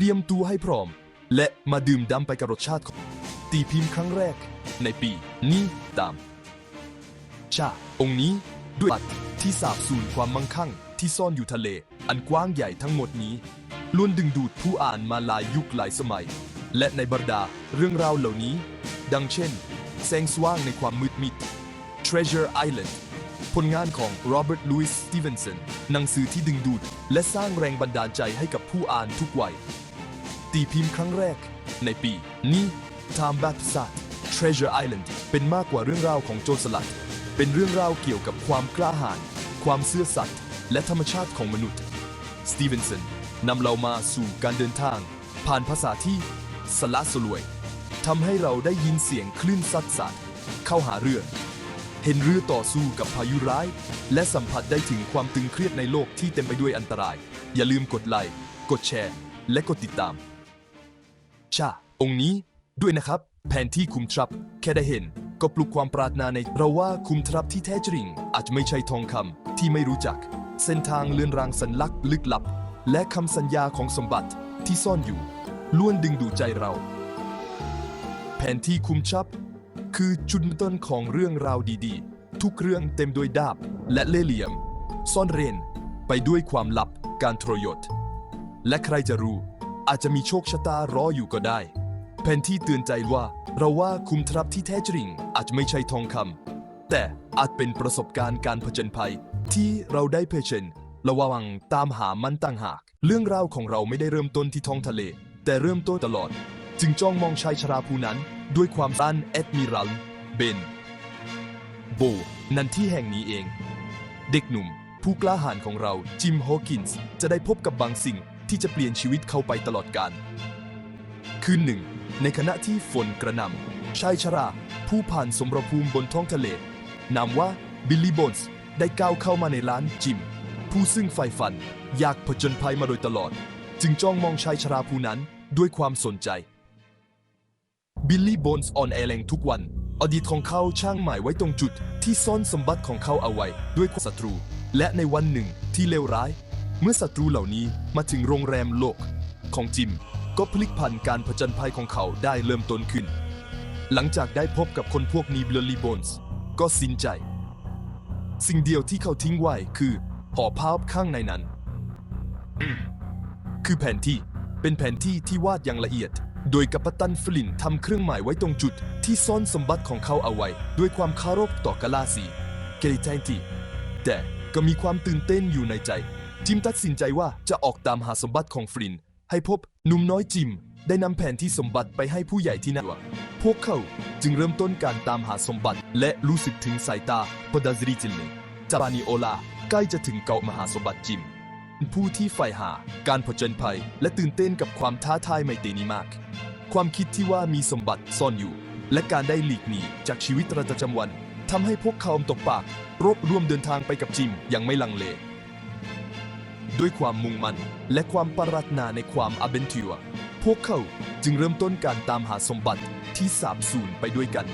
เตรียมตัวให้พร้อม และมาดื่มด่ำไปกับรสชาติของตีพิมพ์ครั้งแรก ในปีนี้ตาม ชาองค์นี้ด้วยบัตรที่สาบสูญความมั่งคั่ง ที่ซ่อนอยู่ทะเล อันกว้างใหญ่ทั้งหมดนี้ล้วนดึงดูดผู้อ่านมาหลายยุคหลายสมัย และในบรรดาเรื่องราวเหล่านี้ ดังเช่น แสงสว่างในความมืดมิด Treasure Island ผลงานของ Robert Louis Stevenson หนังสือที่ดึงดูด และสร้างแรงบันดาลใจให้กับผู้อ่านทุกวัย ตีพิมพ์ครั้งแรก ในปีนี้ Time b a t s a t Treasure Island เป็นมากกว่าเรื่องราวของโจรสลัด เป็นเรื่องราวเกี่ยวกับความกล้าหาญ ความซื่อสัตย์ และธรรมชาติของมนุษย์ สตีเวนสันนำเรามาสู่การเดินทาง ผ่านภาษาที่สละสลวยทำให้เราได้ยินเสียงคลื่นซัดสาดเข้าหาเรือ เห็นเรือต่อสู้กับพายุร้าย และสัมผัสได้ถึงความตึงเครียดในโลกที่เต็มไปด้วยอันตราย อย่าลืมกดไลค์กดแชร์ และกดติดตาม ชา องค์นี้ด้วยนะครับ แผนที่คุมทรัพย์ แค่ได้เห็น ก็ปลุกความปรารถนาในเราว่าคุมทรัพย์ที่แท้จริง อาจไม่ใช่ทองคำที่ไม่รู้จัก เส้นทางเลื่อนรางสันลักษณ์ลึกลับ และคำสัญญาของสมบัติที่ซ่อนอยู่ล้วนดึงดูดใจเรา แผนที่คุมทรัพย์ คือจุดต้นของเรื่องราวดีๆ ทุกเรื่องเต็มด้วยดาบและเล่เหลี่ยม ซ่อนเร้นไปด้วยความลับการทรยศ และใครจะรู้ อาจจะมีโชคชะตารออยู่ก็ได้ แผนที่เตือนใจว่าเราว่าคุมทรัพย์ที่แท้จริง อาจไม่ใช่ทองคำแต่อาจเป็นประสบการณ์การผจญภัย ที่เราได้เผชิญระว่างตามหามันต่างหาก เรื่องราวของเราไม่ได้เริ่มต้นที่ท้องทะเล แต่เริ่มต้นตลอด จึงจ้องมองชายชราผู้นั้น ด้วยความสั้นแอดมิรัลเบนโบนันที่แห่งนี้เอง เด็กหนุ่ม ผู้กล้าหาญของเราจิมฮอว์กินส์จะได้พบกับบางสิ่งที่จะเปลี่ยนชีวิตเขาไปตลอดกาลคืนหนึ่ง ในขณะที่ฝนกระหน่ำชายชรา ผู้ผ่านสมรภูมิบนท้องทะเล นามว่าบิลลี่บอนส์ได้ก้าวเข้ามาในร้านจิม ผู้ซึ่งใฝ่ฝัน อยากผจญภัยมาโดยตลอด จึงจ้องมองชายชราผู้นั้นด้วยความสนใจ บิลลี่โบนส์ออนแอร์แรงทุกวัน อดีตของเขาช่างหมายไว้ตรงจุดที่ซ่อนสมบัติของเขาเอาไว้ด้วยศัตรู และในวันหนึ่งที่เลวร้าย เมื่อศัตรูเหล่านี้มาถึงโรงแรมโลก ของจิม ก็พลิกผันการผจญภัยของเขาได้เริ่มต้นขึ้น หลังจากได้พบกับคนพวกนี้บิลลี่โบนส์ก็สิ้นใจ สิ่งเดียวที่เขาทิ้งไว้คือห่อภาพข้างในนั้น คือแผนที่เป็นแผนที่ที่วาดอย่างละเอียด โดยกัปตันฟลินทำเครื่องหมายไว้ตรงจุดที่ซ่อนสมบัติของเขาเอาไว้ ด้วยความคารพต่อกาลาสีเกลิแทนทีแต่ก็มีความตื่นเต้นอยู่ในใจ จิมตัดสินใจว่าจะออกตามหาสมบัติของฟลิน ให้พบหนุ่มน้อยจิม ได้นำแผนที่สมบัติไปให้ผู้ใหญ่ที่นั่นวพวกเขาจึงเริ่มต้นการตามหาสมบัติ และรู้สึกถึงสายตาปดาซริจิลเลจาบานิโอลาใกล้จะถึงเกาะมหาสมบัติจิม ผู้ที่ใฝ่หาการผจญภัย และตื่นเต้นกับความท้าทายไม่เตนี้มาก ความคิดที่ว่ามีสมบัติซ่อนอยู่ และการได้หลีกหนีจากชีวิตประจำวันทำให้พวกเขาตกปากรบรวมเดินทางไปกับจิมอย่างไม่ลังเล ด้วยความมุ่งมั่นและความปรารถนาในความอเบนทิวพวกเขาจึงเริ่มต้นการตามหาสมบัติที่สาบสูญไปด้วยกัน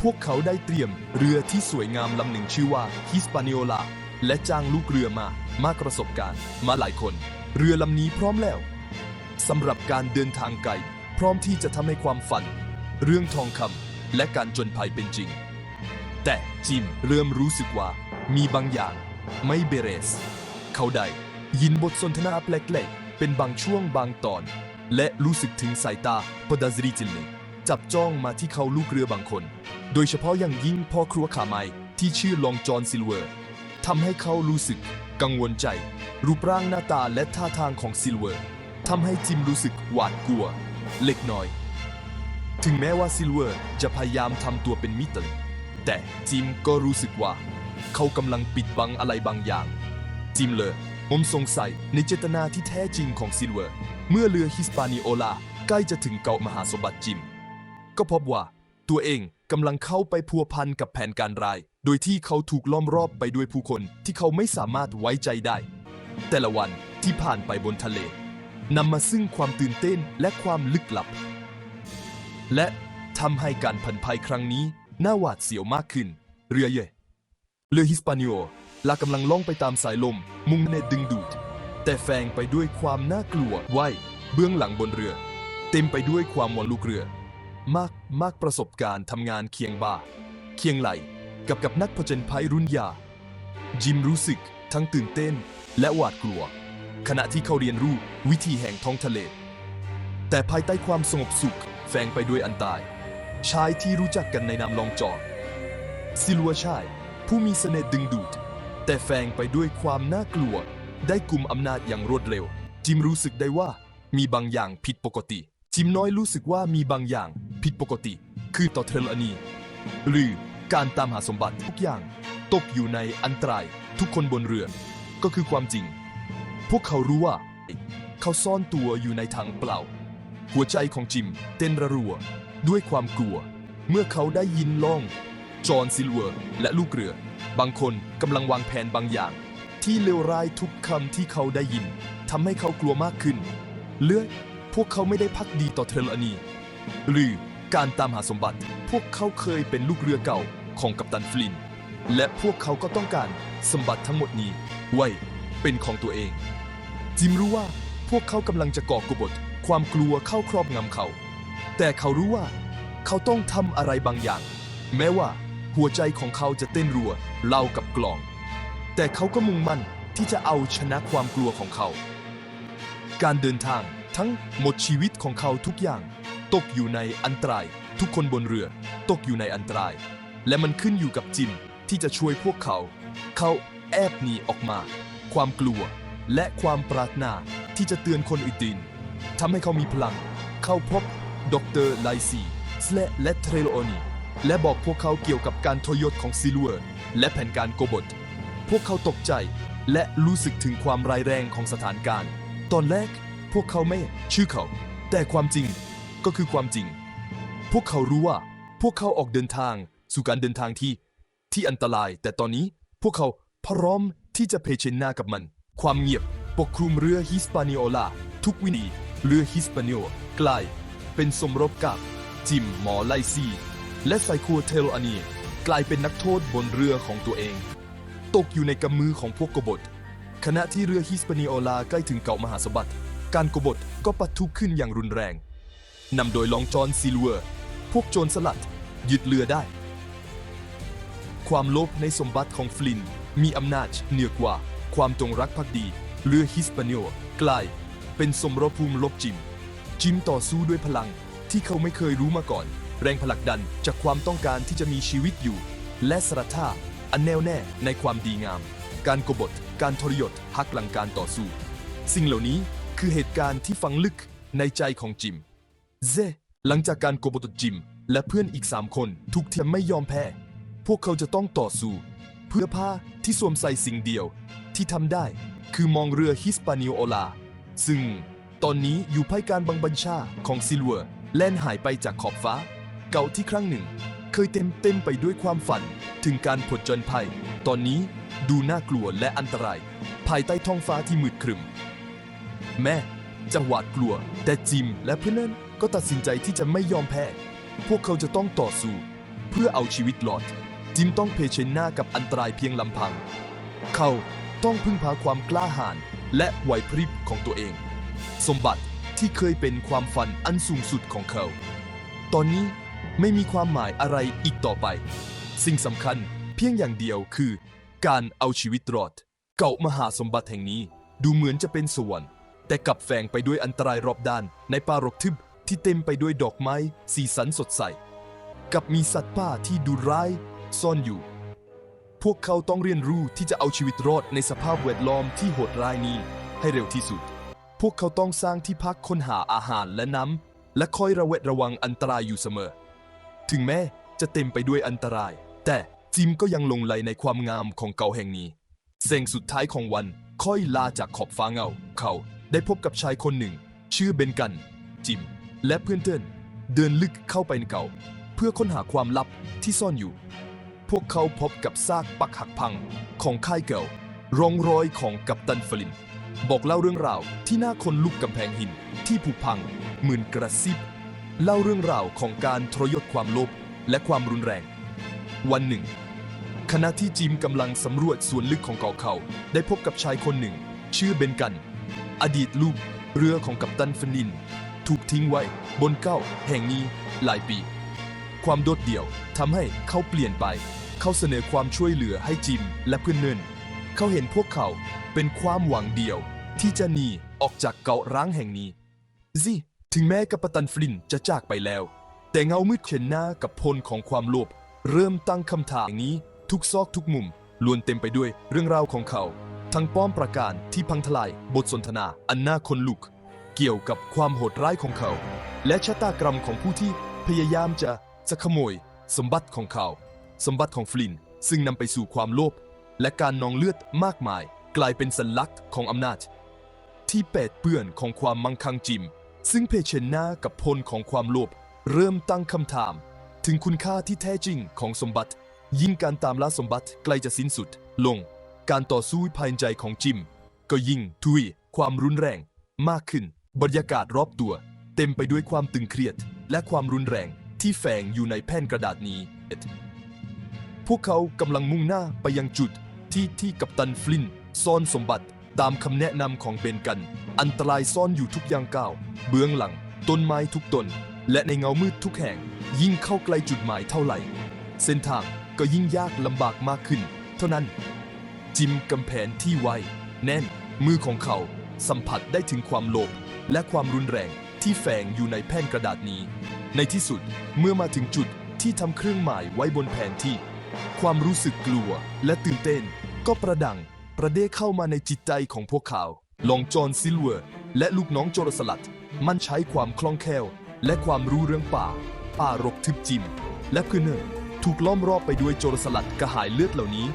พวกเขาได้เตรียมเรือที่สวยงามลำหนึ่งชื่อว่าฮิสปานิโอลาและจ้างลูกเรือมามากประสบการณ์ มาหลายคน เรือลำนี้พร้อมแล้วสำหรับการเดินทางไกล พร้อมที่จะทำให้ความฝัน เรื่องทองคำและการจนภัยเป็นจริง แต่จิมเริ่มรู้สึกว่ามีบางอย่างไม่เบเรส เขาได้ยินบทสนทนาแปลกๆเป็นบางช่วงบางตอน และรู้สึกถึงสายตาปดาซริจิลเลจับจ้องมาที่เขาลูกเรือบางคน โดยเฉพาะอย่างยิ่งพ่อครัวขาไม้ที่ชื่อลองจอนซิลเวอร์ทำให้เขารู้สึกกังวลใจ รูปร่างหน้าตาและท่าทางของซิลเวอร์ทำให้จิมรู้สึกหวาดกลัว เล็กน้อย ถึงแม้ว่าซิลเวอร์จะพยายามทำตัวเป็นมิตร แต่จิมก็รู้สึกว่า เขากำลังปิดบังอะไรบางอย่าง จิมเลยผมสงสัยในเจตนาที่แท้จริงของซิลเวอร์ เมื่อเรือฮิสปานิโอลาใกล้จะถึงเกาะมหาสมบัติจิม ก็พบว่าตัวเองกำลังเข้าไปพัวพันกับแผนการร้าย โดยที่เขาถูกล้อมรอบไปด้วยผู้คนที่เขาไม่สามารถไว้ใจได้ แต่ละวันที่ผ่านไปบนทะเล นำมาซึ่งความตื่นเต้นและความลึกลับ และทำให้การผันภัยครั้งนี้น่าหวาดเสียวมากขึ้น เรือเย่เรือฮิสปานิโอลากำลังล่องไปตามสายลม มุ่งในดึงดูด แต่แฝงไปด้วยความน่ากลัวไว้เบื้องหลังบนเรือ เต็มไปด้วยความมวลลูกเรือ มากมากประสบการณ์ทำงานเคียงบ่า เคียงไหลกับกับนักผจญภัยรุ่นยา จิมรู้สึกทั้งตื่นเต้นและหวาดกลัว ขณะที่เขาเรียนรู้วิธีแห่งท้องทะเล แต่ภายใต้ความสงบสุขแฝงไปด้วยอันตราย ชายที่รู้จักกันในนามลองจอดซิลัวชาย ผู้มีเสน่ห์ดึงดูด แต่แฝงไปด้วยความน่ากลัว ได้กลุ่มอำนาจอย่างรวดเร็ว จิมรู้สึกได้ว่ามีบางอย่างผิดปกติ จิมน้อยรู้สึกว่ามีบางอย่างผิดปกติ คือต่อเทเลนีหรือการตามหาสมบัติทุกอย่าง ตกอยู่ในอันตรายทุกคนบนเรือ ก็คือความจริง วกเขารู้ว่า เขาซ่อนตัวอยู่ในถังเปล่า หัวใจของจิมเต้นระรัว ด้วยความกลัว เมื่อเขาได้ยินล่อง จอห์นซิลเวอร์และลูกเรือ บางคนกำลังวางแผนบางอย่าง ที่เลวร้ายทุกคำที่เขาได้ยินทำให้เขากลัวมากขึ้น เลือดพวกเขาไม่ได้พักดีต่อเทเลนี หรือการตามหาสมบัติ พวกเขาเคยเป็นลูกเรือเก่าของกัปตันฟลิน และพวกเขาก็ต้องการสมบัติทั้งหมดนี้ไว้เป็นของตัวเอง จิมรู้ว่าพวกเขากำลังจะก่อกบฏความกลัวเข้าครอบงำเขา แต่เขารู้ว่า เขาต้องทำอะไรบางอย่าง แม้ว่า หัวใจของเขาจะเต้นรัวเล่ากับกลอง แต่เขาก็มุ่งมั่นที่จะเอาชนะความกลัวของเขา การเดินทางทั้งหมดชีวิตของเขาทุกอย่าง ตกอยู่ในอันตราย ทุกคนบนเรือ ตกอยู่ในอันตราย และมันขึ้นอยู่กับจิมที่จะช่วยพวกเขา เขาแอบหนีออกมา ความกลัว และความปรารถนาที่จะเตือนคนอื่นๆทำให้เขามีพลัง เข้าพบดรไลซีและและเทรโลโอนีและบอกพวกเขาเกี่ยวกับการทรยศของซิลเวอร์ และแผนการโกบฏ พวกเขาตกใจและรู้สึกถึงความร้ายแรงของสถานการณ์ ตอนแรกพวกเขาไม่ชื่อเขา แต่ความจริงก็คือความจริง พวกเขารู้ว่า พวกเขาออกเดินทางสู่การเดินทางที่ ที่อันตราย แต่ตอนนี้พวกเขาพร้อมที่จะเผชิญหน้ากับมัน ความเงียบปกคลุมเรือฮิสปานิโอลา ทุกวินีเรือฮิสปานิโอกลายเป็นสมรบกับจิมหมอไลซี และไซโคเทโลอานีกลายเป็นนักโทษบนเรือของตัวเอง ตกอยู่ในกำมือของพวกกบฏ ขณะที่เรือฮิสปานิโอลาใกล้ถึงเกาะมหาสมบัติ การกบฏก็ปะทุขึ้นอย่างรุนแรงนำโดยลองจอนซิลเวอร์ พวกโจรสลัด ยึดเรือได้ ความโลภในสมบัติของฟลินมีอำนาจเหนือกว่า ความจงรักภักดีเรือฮิสปานิโอกลาย เป็นสมรภูมิลบจิม จิมต่อสู้ด้วยพลังที่เขาไม่เคยรู้มาก่อน แรงผลักดันจากความต้องการที่จะมีชีวิตอยู่ และศรัทธาอันแน่วแน่ในความดีงาม การกบฏ การทรยศหักหลังการต่อสู้ สิ่งเหล่านี้คือเหตุการณ์ที่ฝังลึกในใจของจิม เซหลังจากการกบฏจิม และเพื่อนอีกสามคนถูกเทียมไม่ยอมแพ้ พวกเขาจะต้องต่อสู้ เพื่อผ้าที่สวมใส่สิ่งเดียว ที่ทำได้คือมองเรือฮิสปานิโอลา ซึ่งตอนนี้อยู่ภายการบังบัญชาของซิลเวอร์แล่นหายไปจากขอบฟ้า เก่าที่ครั้งหนึ่ง เคยเต็มเต็มไปด้วยความฝันถึงการผจญภัย ตอนนี้ดูน่ากลัวและอันตราย ภายใต้ท้องฟ้าที่มืดครึม แม่จะหวาดกลัว แต่จิมและเพื่อนนก็ตัดสินใจที่จะไม่ยอมแพ้ พวกเขาจะต้องต่อสู้ เพื่อเอาชีวิตรอด จิมต้องเผชิญหน้ากับอันตรายเพียงลำพัง เขา ต้องพึ่งพาความกล้าหาญและไหวพริบของตัวเอง สมบัติที่เคยเป็นความฝันอันสูงสุดของเขา ตอนนี้ไม่มีความหมายอะไรอีกต่อไป สิ่งสำคัญเพียงอย่างเดียวคือ การเอาชีวิตรอด เก่ามหาสมบัติแห่งนี้ดูเหมือนจะเป็นสวรรค์แต่กลับแฝงไปด้วยอันตรายรอบด้านในป่ารกทึบที่เต็มไปด้วยดอกไม้สีสันสดใส กับมีสัตว์ป่าที่ดุร้ายซ่อนอยู่ พวกเขาต้องเรียนรู้ที่จะเอาชีวิตรอดในสภาพแวดล้อมที่โหดร้ายนี้ให้เร็วที่สุด พวกเขาต้องสร้างที่พักค้นหาอาหารและน้ำ และคอยระแวดระวังอันตรายอยู่เสมอ ถึงแม้จะเต็มไปด้วยอันตราย แต่จิมก็ยังลงไหลในความงามของเก่าแห่งนี้แสงสุดท้ายของวันค่อยลาจากขอบฟ้าเงา เขาได้พบกับชายคนหนึ่ง ชื่อเบนกัน จิม และเพื่อนเดินเดินลึกเข้าไปในเก่าเพื่อค้นหาความลับที่ซ่อนอยู่ พวกเขาพบกับซากปักหักพังของค่ายเก่าร่องรอยของกัปตันฟลิน บอกเล่าเรื่องราวที่น่าคนลุกกำแพงหินที่ผุพังเหมือนกระซิบ เล่าเรื่องราวของการทรยศความโลภและความรุนแรง วันหนึ่ง ขณะที่จิมกำลังสำรวจส่วนลึกของเกาะเขา ได้พบกับชายคนหนึ่ง ชื่อเบนกัน อดีตลูกเรือของกัปตันฟนิน ถูกทิ้งไว้บนเก้าแห่งนี้หลายปี ความโดดเดี่ยว ทำให้เขาเปลี่ยนไป เขาเสนอความช่วยเหลือให้จิมและเพื่อนเนินเขาเห็นพวกเขาเป็นความหวังเดียว ที่จะหนีออกจากเกาะร้างแห่งนี้ซิถึงแม้กัปตันฟลินจะจากไปแล้ว แต่เงามืดเข็นหน้ากับพลของความโลภเริ่มตั้งคำถามนี้ทุกซอกทุกมุมล้วนเต็มไปด้วยเรื่องราวของเขา ทั้งป้อมประการที่พังทลายบทสนทนาอันน่าคนลุก เกี่ยวกับความโหดร้ายของเขา และชะตากรรมของผู้ที่พยายามจะจะขโมย สมบัติของเขา สมบัติของฟลินซึ่งนำไปสู่ความโลภและการนองเลือดมากมาย กลายเป็นสัญลักษณ์ของอำนาจ ที่แปดเปื้อนของความมังคังจิม ซึ่งเผชิญหน้ากับพลของความโลภเริ่มตั้งคำถาม ถึงคุณค่าที่แท้จริงของสมบัติ ยิ่งการตามล่าสมบัติใกล้จะสิ้นสุด ลง การต่อสู้ภายในใจของจิม ก็ยิ่งทวีความรุนแรงมากขึ้น บรรยากาศรอบตัว เต็มไปด้วยความตึงเครียดและความรุนแรง ที่แฝงอยู่ในแผ่นกระดาษนี้ พวกเขากำลังมุ่งหน้าไปยังจุดที่ที่กัปตันฟลินซ่อนสมบัติตามคำแนะนำของเบนกัน อันตรายซ่อนอยู่ทุกย่างก้าว เบื้องหลัง ต้นไม้ทุกต้น และในเงามืดทุกแห่ง ยิ่งเข้าใกล้จุดหมายเท่าไหร่ เส้นทางก็ยิ่งยากลำบากมากขึ้น เท่านั้น จิมกำแผนที่ไวแน่น มือของเขาสัมผัสได้ถึงความโลภและความรุนแรงที่แฝงอยู่ในแผ่นกระดาษนี้ ในที่สุดเมื่อมาถึงจุดที่ทำเครื่องหมายไว้บนแผนที่ ความรู้สึกกลัวและตื่นเต้น ก็ประดังประเดเข้ามาในจิตใจของพวกเขา ลองจอห์นซิลเวอร์ และลูกน้องโจรสลัด มันใช้ความคล่องแคล่ว และความรู้เรื่องป่า ป่ารกทึบจิม และเพื่อนเนอร์ถูกล้อมรอบไปด้วยโจรสลัดกระหายเลือดเหล่านี้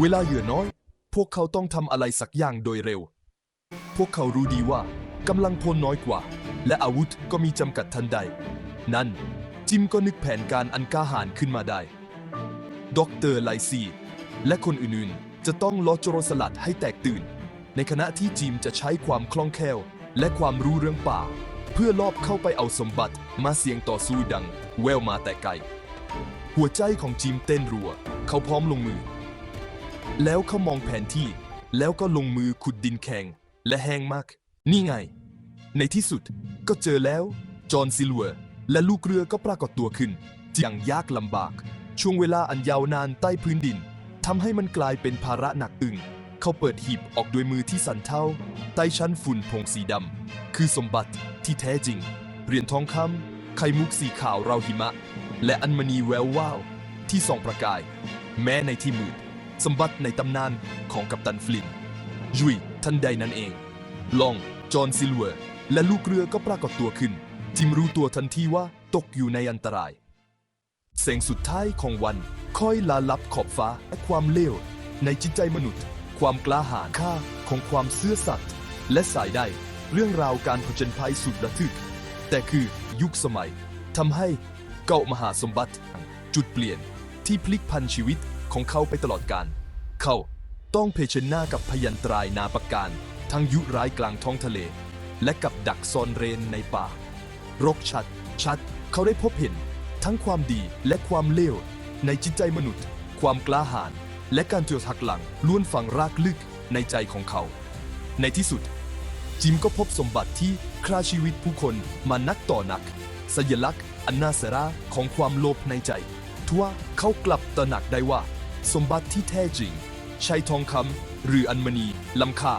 เวลาเหยื่อน้อย พวกเขาต้องทำอะไรสักอย่างโดยเร็ว พวกเขารู้ดีว่ากำลังพลน้อยกว่า และอาวุธก็มีจำกัดทันใด นั่นจิมก็นึกแผนการอันกล้าหาญขึ้นมาได้ดอกเตอร์ไลซี และคนอื่นๆ จะต้องล้อโจรสลัดให้แตกตื่น ในขณะที่จิมจะใช้ความคล่องแคล่ว และความรู้เรื่องป่า เพื่อลอบเข้าไปเอาสมบัติมาเสียงต่อสู้ดัง แววมาแต่ไกล หัวใจของจิมเต้นรัว เขาพร้อมลงมือ แล้วเขามองแผนที่แล้วก็ลงมือขุดดินแข็งและแห้งมาก นี่ไง ในที่สุดก็เจอแล้ว จอห์นซิลเวอร์ และลูกเรือก็ปรากฏตัวขึ้นอย่างยากลำบาก ช่วงเวลาอันยาวนานใต้พื้นดินทำให้มันกลายเป็นภาระหนักอึ้งเขาเปิดหีบออกด้วยมือที่สั่นเท่าใต้ชั้นฝุ่นผงสีดำคือสมบัติที่แท้จริงเหรียญทองคำไข่มุกสีขาวราหิมะ และอัญมณีแวววาวที่ส่องประกาย แม้ในที่มืดสมบัติในตำนานของกัปตันฟลินยุยทันใดนั้นเอง ลอง จอห์นซิลเวอร์ และลูกเรือก็ปรากฏตัวขึ้น จิมรู้ตัวทันทีว่าตกอยู่ในอันตรายแสงสุดท้ายของวันค่อยลาลับขอบฟ้าและความเลวในจิตใจมนุษย์ ความกล้าหาญค่าของความเสื่อสัตย์และสายได้เรื่องราวการผจญภัยสุดระทึก แต่คือยุคสมัยทำให้เก่ามหาสมบัติ จุดเปลี่ยนที่พลิกพันชีวิตของเขาไปตลอดกาลเขาต้องเผชิญหน้ากับพยันตรายนาประการ ทั้งยุร้ายกลางท้องทะเล และกับดักซอนเรนในป่า รกชัด ชัด เขาได้พบเห็น ทั้งความดีและความเลวในจิตใจมนุษย์ ความกล้าหาญและการเจือหักหลังล้วนฝังรากลึกในใจของเขา ในที่สุด จิมก็พบสมบัติที่ฆ่าชีวิตผู้คนมานักต่อนัก สัญลักษณ์ อันน่าเสราของความโลภในใจทว่าเขากลับตระหนักได้ว่า สมบัติที่แท้จริงใช่ทองคำหรืออัญมณีล้ำค่า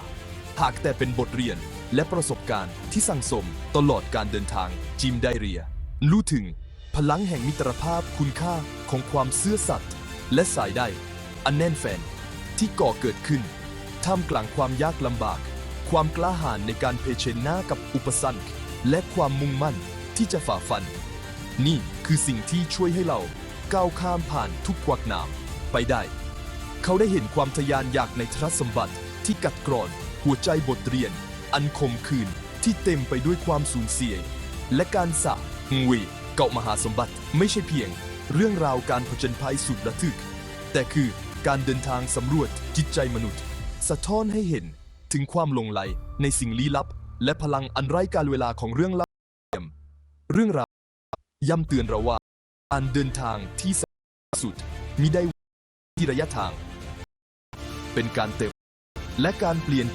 หากแต่เป็นบทเรียน และประสบการณ์ที่สั่งสมตลอดการเดินทางจิมไดเรีย รู้ถึงพลังแห่งมิตรภาพคุณค่าของความซื่อสัตย์และสายได้อันแน่นแฟนที่ก่อเกิดขึ้น ท่ามกลางความยากลำบาก ความกล้าหาญในการเผชิญหน้ากับอุปสรรค และความมุ่งมั่นที่จะฝ่าฟัน นี่คือสิ่งที่ช่วยให้เราก้าวข้ามผ่านทุกกวักหนามไปได้ เขาได้เห็นความทะยานอยากในทรัพสมบัติที่กัดกร่อนหัวใจบทเรียน อันคมคืนที่เต็มไปด้วยความสูญเสีย และการสะงวยเกาะมหาสมบัติไม่ใช่เพียง เรื่องราวการผจญภัยสุดระทึก แต่คือการเดินทางสำรวจจิตใจมนุษย์ สะท้อนให้เห็นถึงความลงไหลในสิ่งลี้ลับ และพลังอันไร้การเวลาของเรื่องเล่าเรื่องราวย้ำเตือนเราว่าการเดินทางที่สุดมิได้ที่ระยะทาง เป็นการเติบและการเปลี่ยน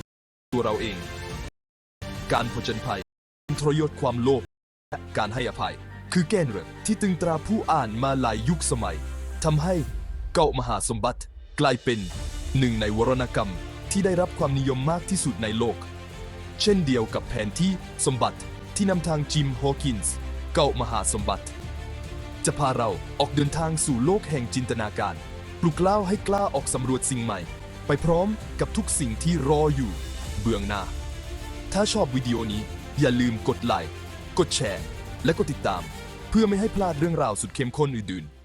ตัวเราเอง การผจญภัยทรยศความโลภและการให้อภัย คือแกนเรื่องที่ตึงตราผู้อ่านมาหลายยุคสมัยทำให้เก่ามหาสมบัติกลายเป็นหนึ่งในวรรณกรรมที่ได้รับความนิยมมากที่สุดในโลก เช่นเดียวกับแผนที่สมบัติที่นำทางจิมฮอว์กินส์เก่ามหาสมบัติ จะพาเราออกเดินทางสู่โลกแห่งจินตนาการ ปลุกเล่าให้กล้าออกสำรวจสิ่งใหม่ ไปพร้อมกับทุกสิ่งที่รออยู่ เบื้องหน้า ถ้าชอบวิดีโอนี้ อย่าลืมกดไลค์ กดแชร์ และกดติดตาม เพื่อไม่ให้พลาดเรื่องราวสุดเข้มข้นอื่นๆ